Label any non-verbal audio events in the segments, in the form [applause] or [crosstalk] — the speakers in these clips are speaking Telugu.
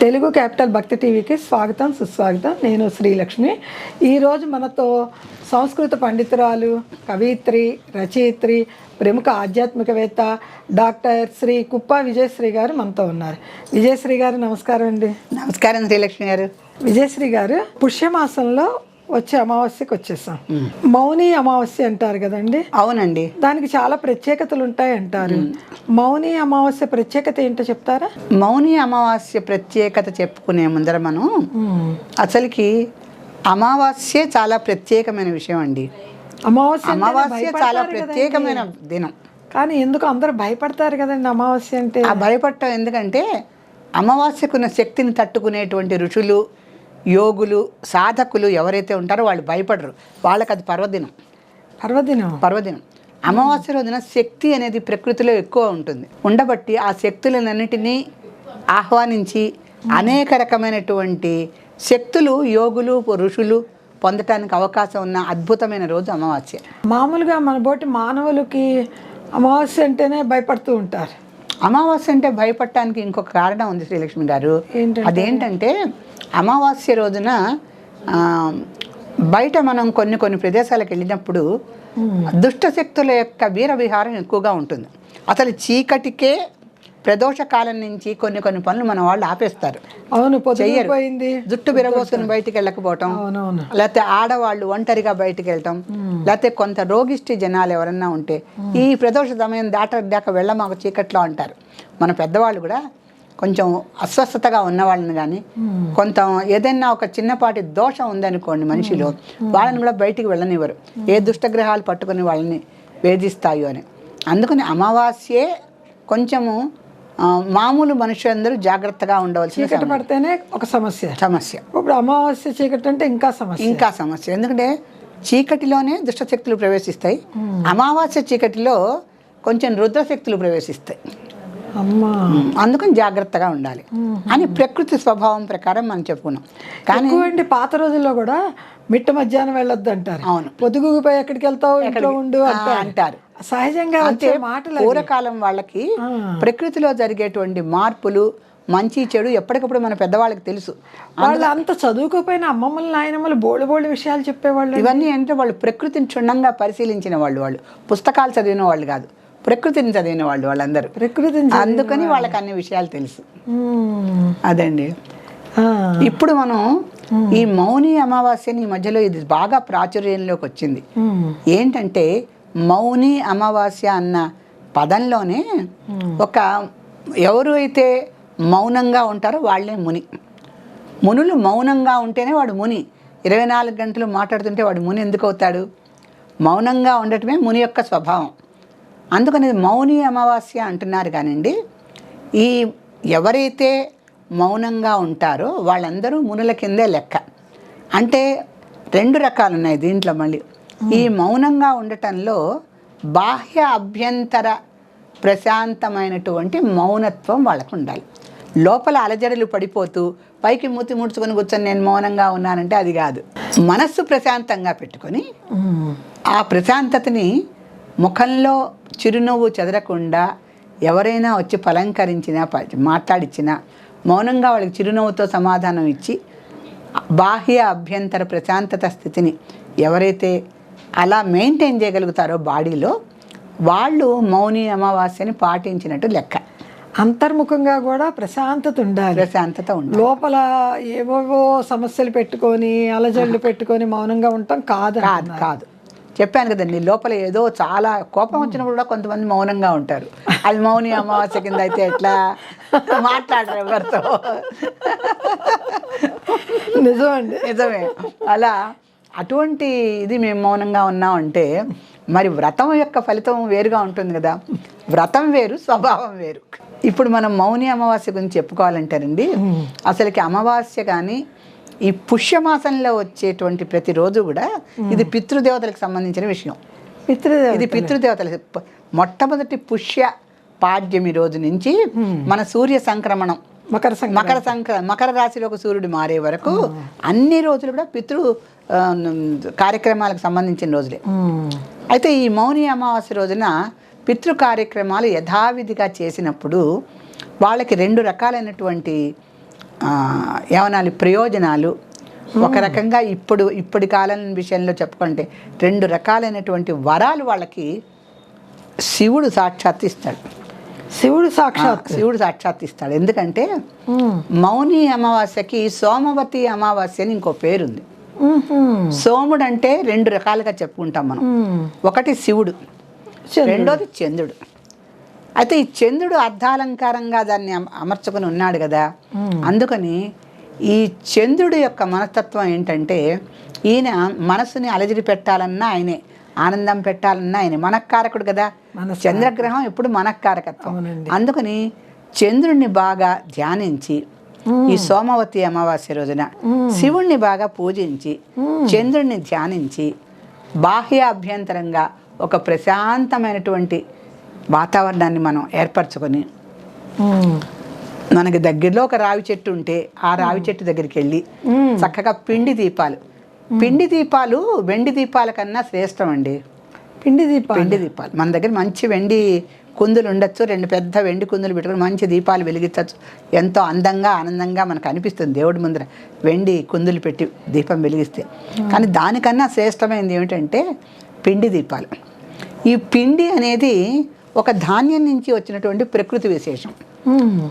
తెలుగు క్యాపిటల్ భక్తి టీవీకి స్వాగతం సుస్వాగతం. నేను శ్రీలక్ష్మి. ఈరోజు మనతో సంస్కృత పండితురాలు కవిత్రి రచయిత్రి ప్రముఖ ఆధ్యాత్మికవేత్త డాక్టర్ శ్రీ కుప్ప విజయశ్రీ గారు మనతో ఉన్నారు. విజయశ్రీ గారు నమస్కారం అండి. నమస్కారం శ్రీలక్ష్మి గారు. విజయశ్రీ గారు పుష్యమాసంలో వచ్చే అమావాస్యకి వచ్చేసాం. మౌని అమావాస్య అంటారు కదండి? అవునండి. దానికి చాలా ప్రత్యేకతలు ఉంటాయి అంటారు. మౌని అమావాస్య ప్రత్యేకత ఏంటో చెప్తారా? మౌని అమావాస్య ప్రత్యేకత చెప్పుకునే ముందర మనం అసలుకి అమావాస్యే చాలా ప్రత్యేకమైన విషయం అండి. అమావాస్య అమావాస్య చాలా ప్రత్యేకమైన దినం. కానీ ఎందుకు అందరూ భయపడతారు కదండి అమావాస్య అంటే? ఆ భయపడటం ఎందుకంటే అమావాస్యకున్న శక్తిని తట్టుకునేటువంటి ఋషులు యోగులు సాధకులు ఎవరైతే ఉంటారో వాళ్ళు భయపడరు. వాళ్ళకి అది పర్వదినం. పర్వదినం? పర్వదినం. అమావాస్య రోజున శక్తి అనేది ప్రకృతిలో ఎక్కువ ఉంటుంది. ఉండబట్టి ఆ శక్తులన్నిటినీ ఆహ్వానించి అనేక రకమైనటువంటి శక్తులు యోగులు ఋషులు పొందటానికి అవకాశం ఉన్న అద్భుతమైన రోజు అమావాస్య. మామూలుగా మన బోటి మానవులకి అమావాస్య అంటేనే భయపడుతూ ఉంటారు. అమావాస్య అంటే భయపడటానికి ఇంకొక కారణం ఉంది శ్రీలక్ష్మి గారు. ఏంటంటే? అదేంటంటే అమావాస్య రోజున బయట మనం కొన్ని కొన్ని ప్రదేశాలకు వెళ్ళినప్పుడు దుష్ట శక్తుల యొక్క వీర విహారం ఎక్కువగా ఉంటుంది. అసలు చీకటికే ప్రదోష కాలం నుంచి కొన్ని కొన్ని పనులు మన వాళ్ళు ఆపేస్తారు. అవును. పొద్దుపోయింది జుట్టు విరబోసుకుని బయటికి వెళ్ళకపోవటం లేకపోతే ఆడవాళ్ళు ఒంటరిగా బయటికి వెళ్ళటం లేకపోతే కొంత రోగిష్టి జనాలు ఎవరన్నా ఉంటే ఈ ప్రదోష సమయం దాటాక వెళ్ళమాక చీకట్లో అంటారు. మన పెద్దవాళ్ళు కూడా కొంచెం అస్వస్థతగా ఉన్న వాళ్ళని కానీ కొంత ఏదైనా ఒక చిన్నపాటి దోషం ఉందనుకోండి మనిషిలో వాళ్ళని కూడా బయటికి వెళ్ళనివ్వరు. ఏ దుష్టగ్రహాలు పట్టుకుని వాళ్ళని వేధిస్తాయో అని. అందుకని అమావాస్యే కొంచెము మామూలు మనుషులందరూ జాగ్రత్తగా ఉండవలసిన చీకటి పడితేనే ఒక సమస్య. సమస్య. ఇప్పుడు అమావాస్య చీకటి అంటే ఇంకా సమస్య. ఇంకా సమస్య. ఎందుకంటే చీకటిలోనే దుష్టశక్తులు ప్రవేశిస్తాయి. అమావాస్య చీకటిలో కొంచెం రుద్రశక్తులు ప్రవేశిస్తాయి. అందుకని జాగ్రత్తగా ఉండాలి. అని ప్రకృతి స్వభావం ప్రకారం మనం చెప్పుకున్నాం. కానీ పాత రోజుల్లో కూడా మిట్ట మధ్యాహ్నం వెళ్ళొద్దు అంటారు. అవును. పొద్దుగుపోయి ఎక్కడికి వెళ్తావు? ఇంట్లో ఉండు అంటారు. సహజంగా అంటే మాటలు. పూర్వకాలం వాళ్ళకి ప్రకృతిలో జరిగేటువంటి మార్పులు మంచి చెడు ఎప్పటికప్పుడు మన పెద్దవాళ్ళకి తెలుసు. వాళ్ళు అంత చదువుకోపోయిన అమ్మమ్మలు నాయనమ్మలు బోళ్ళు బోళ్ళు విషయాలు చెప్పేవాళ్ళు ఇవన్నీ అంటే వాళ్ళు ప్రకృతిని క్షుణ్ణంగా పరిశీలించిన వాళ్ళు వాళ్ళు. పుస్తకాలు చదివిన వాళ్ళు కాదు. ప్రకృతిని చదివిన వాళ్ళు వాళ్ళందరూ. ప్రకృతిని చదివిన అందుకని వాళ్ళకి అన్ని విషయాలు తెలుసు. అదండి. ఇప్పుడు మనం ఈ మౌని అమావాస్యని ఈ మధ్యలో ఇది బాగా ప్రాచుర్యంలోకి వచ్చింది. ఏంటంటే మౌని అమావాస్య అన్న పదంలోనే ఒక ఎవరు అయితే మౌనంగా ఉంటారో వాళ్ళే ముని. మునులు మౌనంగా ఉంటేనే వాడు ముని. ఇరవై నాలుగు గంటలు మాట్లాడుతుంటే వాడు ముని ఎందుకు అవుతాడు? మౌనంగా ఉండటమే ముని యొక్క స్వభావం. అందుకని మౌని అమావాస్య అంటున్నారు కానివ్వండి ఈ ఎవరైతే మౌనంగా ఉంటారో వాళ్ళందరూ మునుల కిందే లెక్క. అంటే రెండు రకాలు ఉన్నాయి దీంట్లో మళ్ళీ. ఈ మౌనంగా ఉండటంలో బాహ్య అభ్యంతర ప్రశాంతమైనటువంటి మౌనత్వం వాళ్ళకు ఉండాలి లోపల అలజడులు పడిపోతూ పైకి మూతి ముడుచుకొని కూర్చొని నేను మౌనంగా ఉన్నానంటే అది కాదు. మనస్సు ప్రశాంతంగా పెట్టుకొని. ఆ ప్రశాంతతని ముఖంలో చిరునవ్వు చెదరకుండా ఎవరైనా వచ్చి పలంకరించినా మాట్లాడిచ్చినా మౌనంగా వాళ్ళకి చిరునవ్వుతో సమాధానం ఇచ్చి బాహ్య అభ్యంతర ప్రశాంతత స్థితిని ఎవరైతే అలా మెయింటైన్ చేయగలుగుతారో బాడీలో వాళ్ళు మౌని అమావాస్యని పాటించినట్టు లెక్క. అంతర్ముఖంగా కూడా ప్రశాంతత ఉండాలి. ప్రశాంతత ఉండాలి. లోపల ఏవేవో సమస్యలు పెట్టుకొని అలజడులు పెట్టుకొని మౌనంగా ఉండటం కాదు కాదు కాదు. చెప్పాను కదండి లోపల ఏదో చాలా కోపం వచ్చినప్పుడు కూడా కొంతమంది మౌనంగా ఉంటారు. అది మౌని అమావాస్య కింద అయితే ఎట్లా? మాట్లాడరు ఎవరితో. నిజం అండి నిజమే. అలా అటువంటి ఇది మేము మౌనంగా ఉన్నామంటే మరి వ్రతం యొక్క ఫలితం వేరుగా ఉంటుంది కదా. వ్రతం వేరు స్వభావం వేరు. ఇప్పుడు మనం మౌని అమావాస్య గురించి చెప్పుకోవాలంటేనండి అసలుకి అమావాస్య కానీ ఈ పుష్యమాసంలో వచ్చేటువంటి ప్రతిరోజు కూడా ఇది పితృదేవతలకు సంబంధించిన విషయం. పితృదేవ ఇది పితృదేవతల మొట్టమొదటి పుష్య పాడ్యమి రోజు నుంచి మన సూర్య సంక్రమణం. మకర మకర సంక్ర మకర రాశిలోకి సూర్యుడు మారే వరకు అన్ని రోజులు కూడా పితృ కార్యక్రమాలకు సంబంధించిన రోజులే. అయితే ఈ మౌని అమావాస్య రోజున పితృ కార్యక్రమాలు యథావిధిగా చేసినప్పుడు వాళ్ళకి రెండు రకాలైనటువంటి ఏమనాలి? ప్రయోజనాలు. ఒక రకంగా ఇప్పుడు ఇప్పటి కాలం విషయంలో చెప్పుకుంటే రెండు రకాలైనటువంటి వరాలు వాళ్ళకి శివుడు సాక్షాత్ ఇస్తాడు. శివుడు సాక్షాత్. శివుడు సాక్షాత్ ఇస్తాడు. ఎందుకంటే ఉమ్. మౌని అమావాస్యకి సోమవతి అమావాస్య అని ఇంకో పేరుంది. సోముడు అంటే రెండు రకాలుగా చెప్పుకుంటాం మనం. ఉమ్. ఒకటి శివుడు. రెండోది చంద్రుడు. అయితే ఈ చంద్రుడు అర్ధాలంకారంగా దాన్ని అమ- అమర్చుకొని ఉన్నాడు కదా. అందుకని ఈ చంద్రుడి యొక్క మనస్తత్వం ఏంటంటే ఈయన మనసుని అలజడి పెట్టాలన్నా ఆయనే ఆనందం పెట్టాలన్నా ఆయనే మనక్కారకుడు కదా. చంద్రగ్రహం ఎప్పుడు మనక్కారకత్వం అవునండి. అందుకని చంద్రుడిని బాగా ధ్యానించి ఈ సోమవతి అమావాస్య రోజున శివుణ్ణి బాగా పూజించి చంద్రుడిని ధ్యానించి బాహ్య అభ్యంతరంగా ఒక ప్రశాంతమైనటువంటి వాతావరణాన్ని మనం ఏర్పరచుకొని. మనకి దగ్గరలో ఒక రావి చెట్టు ఉంటే ఆ రావి చెట్టు దగ్గరికి వెళ్ళి చక్కగా పిండి దీపాలు. పిండి దీపాలు వెండి దీపాల కన్నా శ్రేష్టం అండి. పిండి దీపాలు. వెండి దీపాలు. మన దగ్గర మంచి వెండి కుందులు ఉండొచ్చు రెండు పెద్ద వెండి కుందులు పెట్టుకుని మంచి దీపాలు వెలిగించవచ్చు ఎంతో అందంగా ఆనందంగా మనకు అనిపిస్తుంది దేవుడి ముందర వెండి కుందులు పెట్టి దీపం వెలిగిస్తే. కానీ దానికన్నా శ్రేష్టమైనది ఏమిటంటే పిండి దీపాలు. ఈ పిండి అనేది ఒక ధాన్యం నుంచి వచ్చినటువంటి ప్రకృతి విశేషం.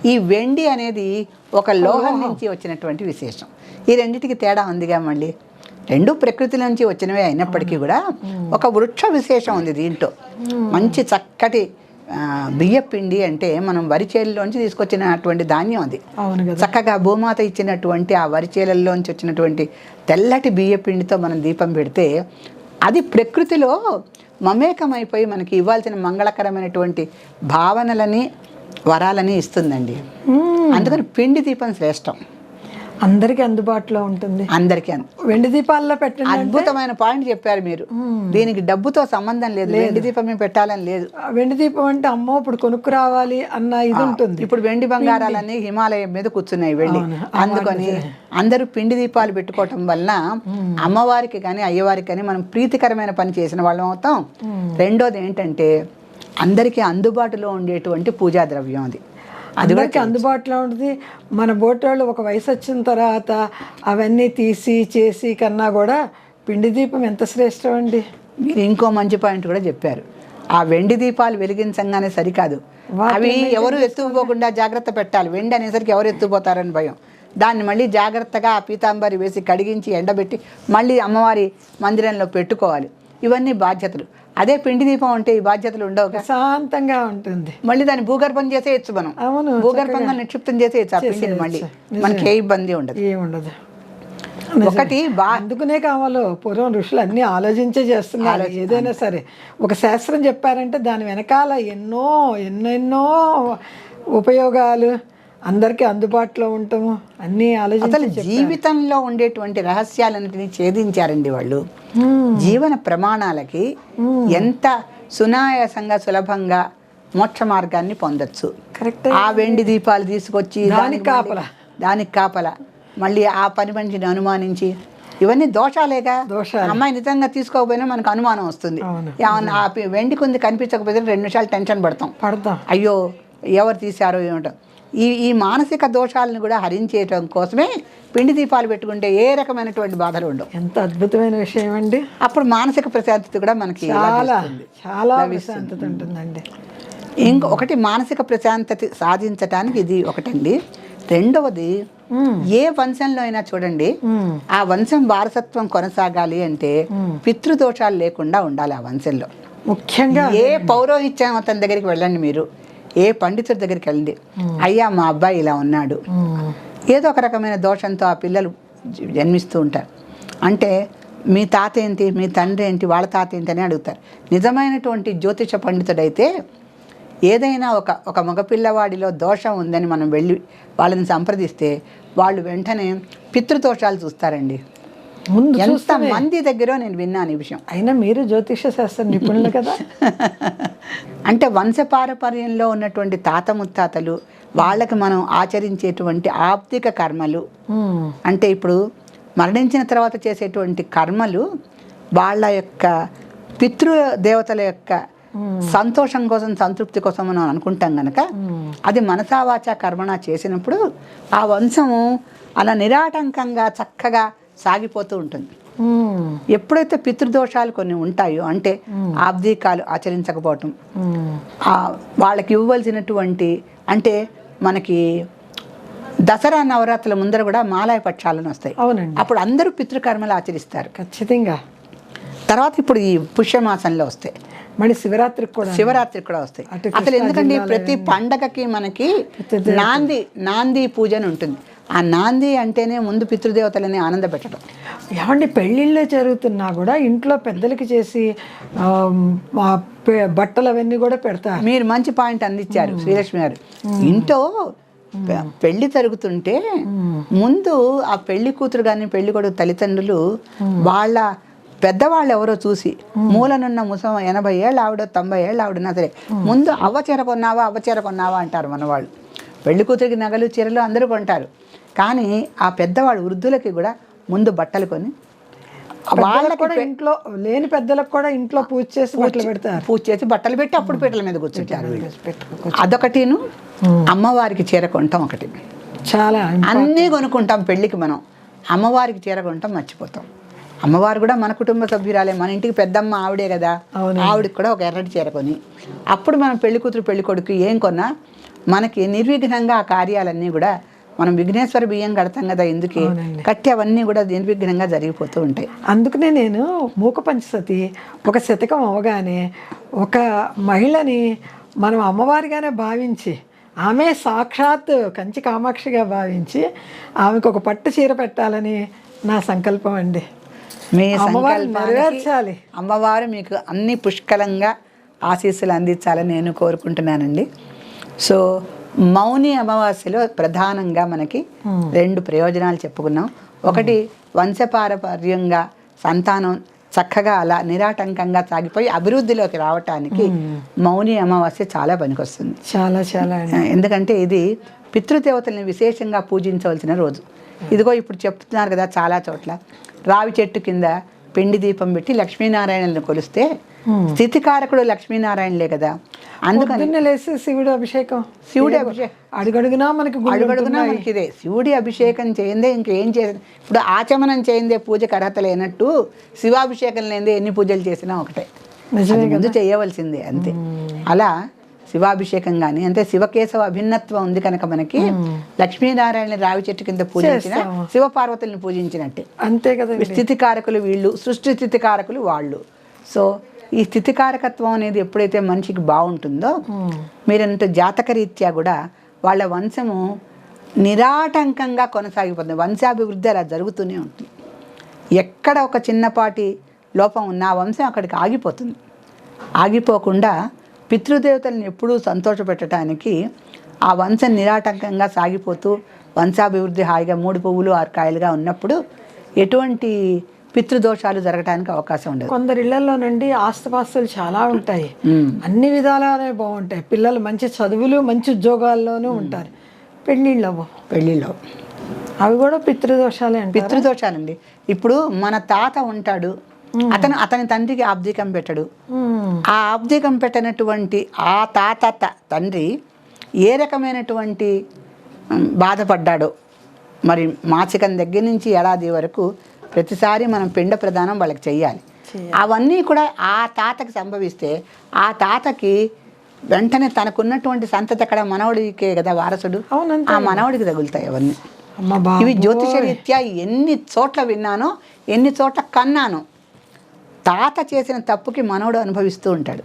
ఈ వెండి అనేది ఒక లోహం నుంచి వచ్చినటువంటి విశేషం. ఈ రెండింటికి తేడా ఉందిగా మళ్ళీ. రెండు ప్రకృతి నుంచి వచ్చినవే అయినప్పటికీ కూడా ఒక వృక్ష విశేషం ఉంది దీంట్లో. మంచి చక్కటి ఆ, బియ్య పిండి అంటే మనం వరి చేనులోంచి తీసుకొచ్చినటువంటి ధాన్యం అది. చక్కగా భూమాత ఇచ్చినటువంటి ఆ వరి చేలల్లోంచి వచ్చినటువంటి తెల్లటి బియ్య పిండితో మనం దీపం పెడితే అది ప్రకృతిలో మమేకమైపోయి మనకి ఇవ్వాల్సిన మంగళకరమైనటువంటి భావనలని వరాలని ఇస్తుందండి. అందుకని పిండి దీపం శ్రేష్టం అందరికి అందుబాటులో ఉంటుంది. అందరికీ వెండి దీపాల్లో పెట్టండి అద్భుతమైన పాయింట్ చెప్పారు మీరు. దీనికి డబ్బుతో సంబంధం లేదు. వెండి దీపమే పెట్టాలని లేదు. వెండి దీపం అంటే అమ్మో ఇప్పుడు కొనుక్కు రావాలి అన్న ఇది ఉంటుంది. ఇప్పుడు వెండి బంగారాలన్నీ హిమాలయం మీద కూర్చున్నాయి వెళ్ళి అందుకని అందరూ పిండి దీపాలు పెట్టుకోవటం వలన అమ్మవారికి కానీ అయ్యవారికి కానీ మనం ప్రీతికరమైన పని చేసిన వాళ్ళం అవుతాం. రెండోది ఏంటంటే అందరికీ అందుబాటులో ఉండేటువంటి పూజా ద్రవ్యం అది. అందరికి అందుబాటులో ఉంటుంది. మన బోటోళ్ళు ఒక వయసు వచ్చిన తర్వాత అవన్నీ తీసి చేసి కన్నా కూడా పిండి దీపం ఎంత శ్రేష్టం అండి. మీరు ఇంకో మంచి పాయింట్ కూడా చెప్పారు. ఆ వెండి దీపాలు వెలిగించంగానే సరికాదు. అవి ఎవరు ఎత్తుకుపోకుండా జాగ్రత్త పెట్టాలి. వెండి అనేసరికి ఎవరు ఎత్తుకుపోతారని భయం. దాన్ని మళ్ళీ జాగ్రత్తగా ఆ పీతాంబరి వేసి కడిగించి ఎండబెట్టి మళ్ళీ అమ్మవారి మందిరంలో పెట్టుకోవాలి. ఇవన్నీ బాధ్యతలు. అదే పిండి దీపం అంటే ఈ బాధ్యతలు ఉండవు. ప్రశాంతంగా ఉంటుంది. మళ్ళీ దాన్ని భూగర్భం చేసేయచ్చు మనం. అవును భూగర్భంగా నిక్షిప్తం చేసేయచ్చు ఆ పిండిని మళ్ళీ. మనకి ఏ ఇబ్బంది ఉండదు. ఏముండదు. ఒకటి బా అందుకునే కావాలో పూర్వం ఋషులు అన్ని ఆలోచించే చేస్తున్నారు. ఏదైనా సరే. ఒక శాస్త్రం చెప్పారంటే దాని వెనకాల ఎన్నో ఎన్నెన్నో ఉపయోగాలు అందరికీ అందుబాటులో ఉండటము అన్నీ అసలు జీవితంలో ఉండేటువంటి రహస్యాలన్నింటినీ ఛేదించారండి వాళ్ళు. జీవన ప్రమాణాలకి ఎంత సునాయాసంగా సులభంగా మోక్ష మార్గాన్ని పొందొచ్చు. కరెక్ట్. ఆ వెండి దీపాలు తీసుకొచ్చి దానికి కాపలా. దానికి కాపలా. మళ్ళీ ఆ పని మనిషిని అనుమానించి. ఇవన్నీ దోషాలేగా? దోషాలు. అమ్మాయి నిజంగా తీసుకోకపోయినా మనకు అనుమానం వస్తుంది. ఆ వెండి కొంది కనిపించకపోతే రెండు నిమిషాలు టెన్షన్ పడతాం. పడతాం. అయ్యో ఎవరు తీశారో ఏమిటో. ఈ ఈ మానసిక దోషాలను కూడా హరించేయటం కోసమే పిండి దీపాలు పెట్టుకుంటే ఏ రకమైనటువంటి బాధలు ఉండవు. ఎంత అద్భుతమైన విషయం అండి అప్పుడు మానసిక ప్రశాంతత కూడా మనకి చాలా. చాలా ప్రశాంతత ఉంటుందండి. ఇంకో ఒకటి మానసిక ప్రశాంతత సాధించటానికి ఇది ఒకటండి. రెండవది ఏ వంశంలో అయినా చూడండి. ఆ వంశం వారసత్వం కొనసాగాలి అంటే పితృదోషాలు లేకుండా ఉండాలి ఆ వంశంలో. ముఖ్యంగా ఏ పౌరోహిత్యం అతని దగ్గరికి వెళ్ళండి మీరు. ఏ పండితుడి దగ్గరికి వెళ్ళండి అయ్యా మా అబ్బాయి ఇలా ఉన్నాడు. ఏదో ఒక రకమైన దోషంతో ఆ పిల్లలు జన్మిస్తూ ఉంటారు. అంటే మీ తాత ఏంటి మీ తండ్రి ఏంటి వాళ్ళ తాత ఏంటి అని అడుగుతారు. నిజమైనటువంటి జ్యోతిష పండితుడైతే ఏదైనా ఒక ఒక మగపిల్లవాడిలో దోషం ఉందని మనం వెళ్ళి వాళ్ళని సంప్రదిస్తే వాళ్ళు వెంటనే పితృదోషాలు చూస్తారండి. ముందు ఎంత మంది దగ్గర నేను విన్నాను ఈ విషయం. అయినా మీరు జ్యోతిష శాస్త్ర నిపుణులు కదా. [laughs] అంటే వంశపారపర్యంలో ఉన్నటువంటి తాత ముత్తాతలు వాళ్ళకి మనం ఆచరించేటువంటి ఆప్తిక కర్మలు. అంటే ఇప్పుడు మరణించిన తర్వాత చేసేటువంటి కర్మలు వాళ్ళ యొక్క పితృ దేవతల యొక్క సంతోషం కోసం సంతృప్తి కోసం మనం అనుకుంటాం గనక అది మనసావాచ కర్మణ చేసినప్పుడు ఆ వంశము అలా నిరాటంకంగా చక్కగా సాగిపోతూ ఉంటుంది. ఎప్పుడైతే పితృదోషాలు కొన్ని ఉంటాయో అంటే ఆబ్దీకాలు ఆచరించకపోవటం వాళ్ళకి ఇవ్వవలసినటువంటి అంటే మనకి దసరా నవరాత్రుల ముందర కూడా మాలాయ పక్షాలను వస్తాయి. అవునండి. అప్పుడు అందరూ పితృకర్మలు ఆచరిస్తారు. ఖచ్చితంగా. తర్వాత ఇప్పుడు ఈ పుష్యమాసంలో వస్తాయి. మళ్ళీ శివరాత్రికి కూడా. శివరాత్రికి కూడా వస్తాయి. అసలు ఎందుకంటే ప్రతి పండగకి మనకి నాంది నాంది పూజ అని ఉంటుంది. ఆ నాంది అంటేనే ముందు పితృదేవతలని ఆనంద పెట్టడం ఏమండి పెళ్ళిళ్ళే జరుగుతున్నా కూడా ఇంట్లో పెద్దలకి చేసి బట్టలు అవన్నీ కూడా పెడతారు. మీరు మంచి పాయింట్ అందించారు శ్రీలక్ష్మి గారు. ఇంట్లో పెళ్ళి జరుగుతుంటే ముందు ఆ పెళ్ళి కూతురు కానీ పెళ్ళి కొడుకు తల్లిదండ్రులు వాళ్ళ పెద్దవాళ్ళు ఎవరో చూసి మూలనున్న ముసమ ఎనభై ఏళ్ళు ఆవిడ తొంభై ఏళ్ళు ఆవిడనా సరే ముందు అవ్వ చీర కొన్నావా అవ్వ చీర కొన్నావా అంటారు మన వాళ్ళు పెళ్ళి కూతురికి నగలు చీరలు అందరూ కొంటారు. కానీ ఆ పెద్దవాళ్ళు వృద్ధులకి కూడా ముందు బట్టలు కొని వాళ్ళకి కూడా ఇంట్లో లేని పెద్దలకు కూడా ఇంట్లో పూజ చేసి బట్టలు పెడతారు. పూజ చేసి బట్టలు పెట్టి అప్పుడు పీటల మీద కూర్చుంటారు అదొకటిను అమ్మవారికి చీర కొంటాం ఒకటి. చాలా అన్నీ కొనుక్కుంటాం పెళ్ళికి మనం. అమ్మవారికి చీర కొంటాం మర్చిపోతాం. అమ్మవారు కూడా మన కుటుంబ సభ్యురాలే మన ఇంటికి పెద్దమ్మ ఆవిడే కదా. ఆవిడకి కూడా ఒక ఎర్రటి చీర కొని. అప్పుడు మనం పెళ్ళి కూతురు పెళ్ళి కొడుకు ఏం కొన్నా మనకి నిర్విఘ్నంగా ఆ కార్యాలన్నీ కూడా మనం విఘ్నేశ్వర బియ్యం కడతాం కదా ఎందుకు. కట్టి అవన్నీ కూడా నిర్విఘ్నంగా జరిగిపోతూ ఉంటాయి. అందుకనే నేను మూక పంచసతి ఒక శతకం అవగానే ఒక మహిళని మనం అమ్మవారిగానే భావించి ఆమె సాక్షాత్ కంచి కామాక్షిగా భావించి ఆమెకు ఒక పట్టు చీర పెట్టాలని నా సంకల్పం అండి. మీ నెరవేర్చాలి. అమ్మవారు మీకు అన్ని పుష్కలంగా ఆశీస్సులు అందించాలని నేను కోరుకుంటున్నానండి. సో మౌని అమావాస్యలో ప్రధానంగా మనకి రెండు ప్రయోజనాలు చెప్పుకున్నాం. ఒకటి వంశపారపర్యంగా సంతానం చక్కగా అలా నిరాటంకంగా సాగిపోయి అభివృద్ధిలోకి రావటానికి మౌని అమావాస్య చాలా పనికొస్తుంది. చాలా చాలా ఎందుకంటే ఇది పితృదేవతల్ని విశేషంగా పూజించవలసిన రోజు. ఇదిగో ఇప్పుడు చెప్తున్నారు కదా చాలా చోట్ల. రావి చెట్టు కింద పిండి దీపం పెట్టి లక్ష్మీనారాయణలను కొలిస్తే స్థితికారకుడు లక్ష్మీనారాయణలే కదా. అందుకని లేసి శివుడు అభిషేకం. శివుడి అభిషేకం అడుగడుగునా మనకి అడుగడుగునా మనకి ఇదే. శివుడి అభిషేకం చేయందే ఇంకేం చే ఇప్పుడు ఆచమనం చేయందే పూజకు అర్హత లేనట్టు శివాభిషేకం లేనిదే ఎన్ని పూజలు చేసినా ఒకటే. ముందు చేయవలసిందే అంతే. అలా శివాభిషేకం కానీ అంటే శివకేశవ అభిన్నత్వం ఉంది కనుక మనకి లక్ష్మీనారాయణ రావి చెట్టు కింద పూజించిన. శివపార్వతుల్ని పూజించినట్టే. అంతే కదండి స్థితికారకులు వీళ్ళు సృష్టి స్థితికారకులు వాళ్ళు. సో ఈ స్థితికారకత్వం అనేది ఎప్పుడైతే మనిషికి బాగుంటుందో మీరంటే జాతకరీత్యా కూడా వాళ్ళ వంశము నిరాటంకంగా కొనసాగిపోతుంది. వంశాభివృద్ధి అలా జరుగుతూనే ఉంటుంది. ఎక్కడ ఒక చిన్నపాటి లోపం ఉన్నా ఆ వంశం అక్కడికి ఆగిపోతుంది. ఆగిపోకుండా పితృదేవతలను ఎప్పుడూ సంతోషపెట్టడానికి ఆ వంశం నిరాటంకంగా సాగిపోతూ వంశాభివృద్ధి హాయిగా మూడు పువ్వులు ఆరు కాయలుగా ఉన్నప్పుడు ఎటువంటి పితృదోషాలు జరగడానికి అవకాశం ఉండదు. కొందరి ఇళ్ళలోనండి ఆస్తిపాస్తులు చాలా ఉంటాయి. అన్ని విధాలుగానే బాగుంటాయి. పిల్లలు మంచి చదువులు మంచి ఉద్యోగాల్లోనూ ఉంటారు. పెళ్ళిళ్ళు పెళ్ళిలో అవి కూడా పితృదోషాలే అంటారు? పితృదోషాలండి. ఇప్పుడు మన తాత ఉంటాడు. అతను అతని తండ్రికి ఆబ్దికం పెట్టడు. ఆ ఆబ్దికం పెట్టినటువంటి ఆ తాత తండ్రి ఏ రకమైనటువంటి బాధపడ్డాడో మరి మాసికం దగ్గర నుంచి ఏడాది వరకు ప్రతిసారి మనం పిండ ప్రదానం వాళ్ళకి చెయ్యాలి. అవన్నీ కూడా ఆ తాతకి సంభవిస్తే ఆ తాతకి వెంటనే తనకున్నటువంటి సంతతి అక్కడ మనవడికే కదా వారసుడు? ఆ మనవడికి తగులుతాయి అవన్నీ. ఇవి జ్యోతిష రీత్యా ఎన్ని చోట్ల విన్నానో ఎన్ని చోట్ల కన్నానో తాత చేసిన తప్పుకి మనవడు అనుభవిస్తూ ఉంటాడు.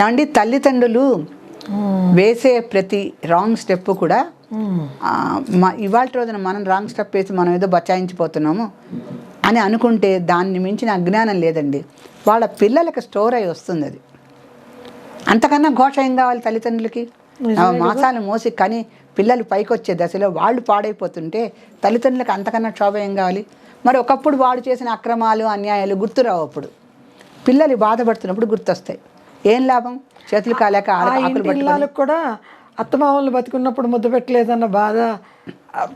ఏమండి? తల్లిదండ్రులు వేసే ప్రతి రాంగ్ స్టెప్ కూడా ఇవాళ రోజున మనం రాంగ్ స్టెప్ వేసి మనం ఏదో బచాయించిపోతున్నాము అని అనుకుంటే దాన్ని మించిన అజ్ఞానం లేదండి. వాళ్ళ పిల్లలకి స్టోర్ అయి వస్తుంది అది. అంతకన్నా ఘోష ఏం కావాలి తల్లిదండ్రులకి. మాసాలు మోసి కానీ పిల్లలు పైకి వచ్చే దశలో వాళ్ళు పాడైపోతుంటే తల్లిదండ్రులకు అంతకన్నా క్షోభ ఏం కావాలి. మరి ఒకప్పుడు వాడు చేసిన అక్రమాలు అన్యాయాలు గుర్తురావు అప్పుడు. పిల్లలు బాధపడుతున్నప్పుడు గుర్తొస్తాయి. ఏం లాభం? చేతులు కాలేక ఆకులు కూడా అత్తమామలు బతికున్నప్పుడు ముద్ద పెట్టలేదన్న బాధ.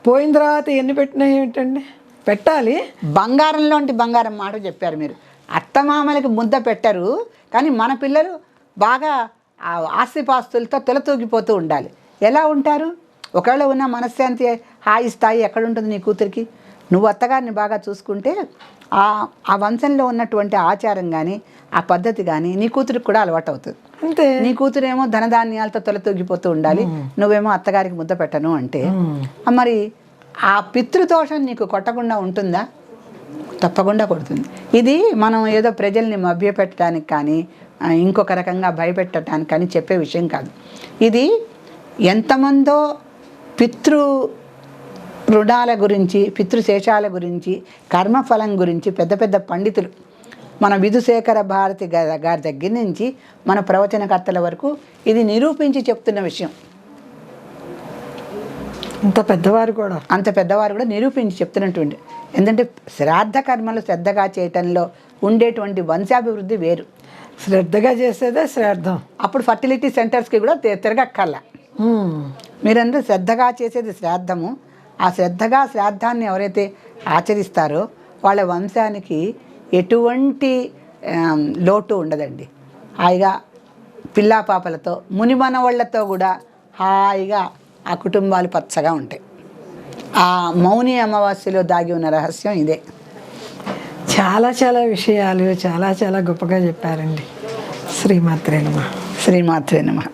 పోయిన తర్వాత ఎన్ని పెట్టినా ఏమిటండి? పెట్టాలి. బంగారంలోంటి బంగారం మాట చెప్పారు మీరు. అత్తమామలకి ముద్ద పెట్టరు కానీ మన పిల్లలు బాగా ఆ ఆస్తిపాస్తులతో తొలతూగిపోతూ ఉండాలి. ఎలా ఉంటారు? ఒకవేళ ఉన్న మనశ్శాంతి హాయి స్థాయి ఎక్కడుంటుంది నీ కూతురికి? నువ్వు అత్తగారిని బాగా చూసుకుంటే ఆ ఆ వంశంలో ఉన్నటువంటి ఆచారం కానీ ఆ పద్ధతి కానీ నీ కూతురికి కూడా అలవాటు అవుతుంది. అంతే. నీ కూతురేమో ధనధాన్యాలతో తొలతూగిపోతూ ఉండాలి. నువ్వేమో అత్తగారికి ముద్ద పెట్టను అంటే మరి ఆ పితృదోషం నీకు కొట్టకుండా ఉంటుందా? తప్పకుండా కొడుతుంది. ఇది మనం ఏదో ప్రజల్ని మభ్యపెట్టడానికి కానీ ఇంకొక రకంగా భయపెట్టడానికి కానీ చెప్పే విషయం కాదు. ఇది ఎంతమందో పితృ రుణాల గురించి పితృశేషాల గురించి కర్మఫలం గురించి పెద్ద పెద్ద పండితులు మన విధుశేఖర భారతి గారి దగ్గర నుంచి మన ప్రవచనకర్తల వరకు ఇది నిరూపించి చెప్తున్న విషయం. ఇంత పెద్దవారు కూడా. అంత పెద్దవారు కూడా నిరూపించి చెప్తున్నటువంటి. ఎందుకంటే శ్రాద్ధ కర్మలు శ్రద్ధగా చేయటంలో ఉండేటువంటి వంశాభివృద్ధి వేరు. శ్రద్ధగా చేసేదే శ్రాద్ధం. అప్పుడు ఫర్టిలిటీ సెంటర్స్కి కూడా తి- తిరగక్కర్ల. ఉమ్. మీరందరూ శ్రద్ధగా చేసేది శ్రాద్ధము. ఆ శ్రద్ధగా శ్రాద్ధాన్ని ఎవరైతే ఆచరిస్తారో వాళ్ళ వంశానికి ఎటువంటి లోటు ఉండదండి. హాయిగా పిల్లా పాపలతో ముని మనవాళ్ళతో కూడా హాయిగా ఆ కుటుంబాలు పచ్చగా ఉంటాయి. ఆ మౌని అమావాస్యలో దాగి ఉన్న రహస్యం ఇదే. చాలా చాలా విషయాలు చాలా చాలా గొప్పగా చెప్పారండి. శ్రీమాత్రేనమ్మా శ్రీమాత్రే నమః.